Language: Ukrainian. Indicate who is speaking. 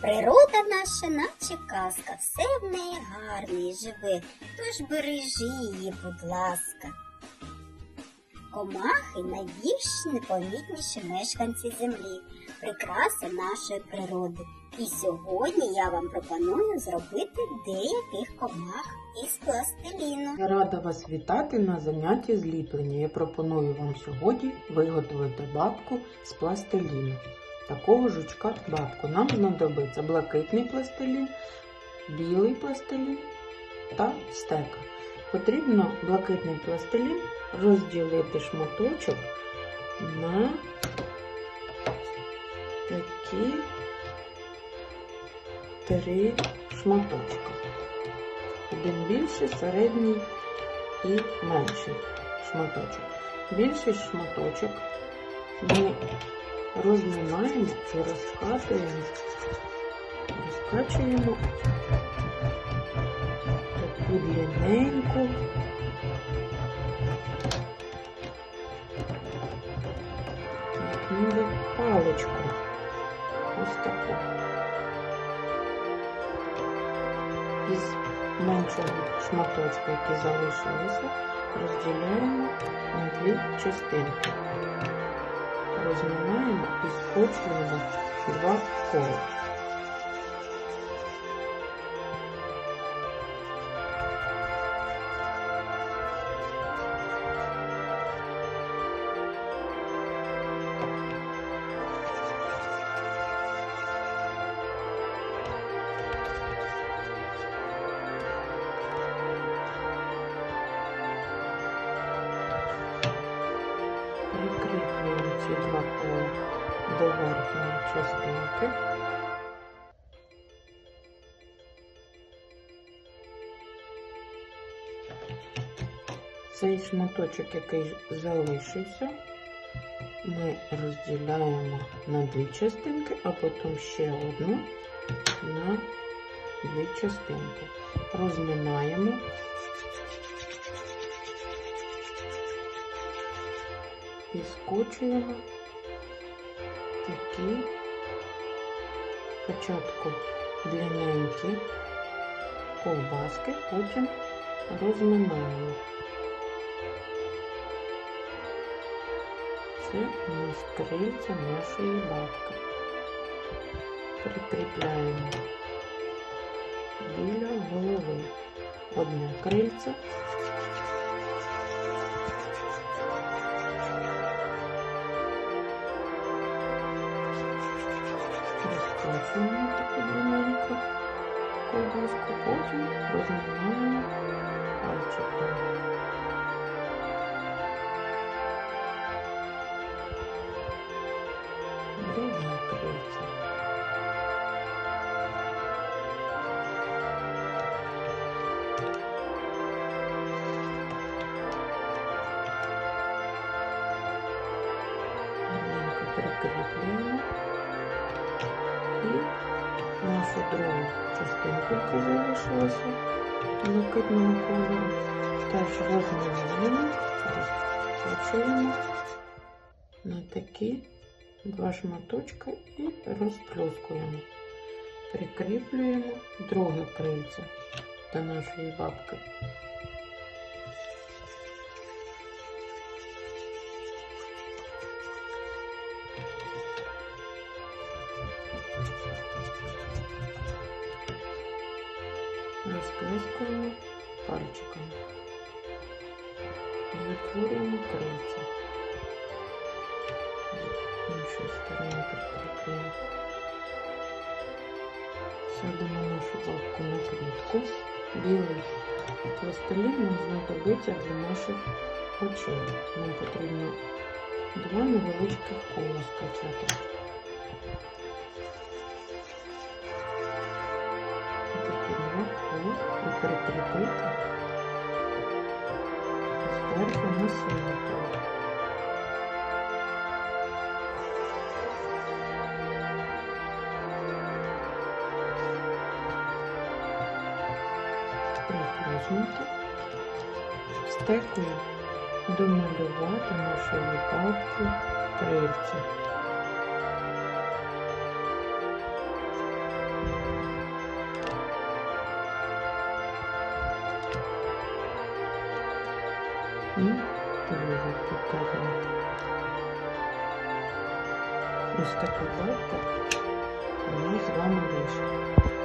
Speaker 1: Природа наша, наче казка, все в неї гарне і живе, тож бережи її, будь ласка. Комахи найбільш непомітніші мешканці землі, прикраса нашої природи. І сьогодні я вам пропоную зробити деяких комах із пластиліну.
Speaker 2: Рада вас вітати на занятті зліплення. Я пропоную вам сьогодні виготовити бабку з пластиліну. Такого жучка бабку нам знадобиться блакитний пластилін, білий пластилін та стека. Потрібно блакитний пластилін розділити шматочок на такі три шматочка. Один більший, середній і менший шматочок. Більший шматочок ми розминаємо і розкатуємо, розкачуємо таку длинненьку. Як ніби паличку. Ось таку. Із меншого шматочка, які залишилися, розділяємо на дві частинки. Розминаємо і скочуємо два кола. Два до частинки. Цей шматочок, який залишився, ми розділяємо на дві частинки, а потім ще одну на дві частинки. Розминаємо. І скочуємо такі спочатку длинненькі ковбаски, потім розминаємо. Це у нас крильця нашої бабки. Прикріпляємо біля голови одне крильце. Розкачуємо таку длинненьку ковбаску, потім розминаємо пальчиком. Прикріплюємо. І нашу другу частинку, яка залишилася блакитного кольору, теж розминаємо, розкачуємо на такі два шматочка і розплюскуємо. Прикріплюємо друге крильце до нашої бабки. Розплескуємо пальчиком. Затворюємо крильця. З іншої сторони. Садимо нашу бабку на квітку. Білий пластилін нам знадобиться для наших очей. Нам потрібно два невеличких кола скачати. Прикріпити зверху на синє коло. Приклеснути. Стекою домалювати нашої бабки крильця. І ежик показувати. Ось такий бабка у нас з вами вийшов.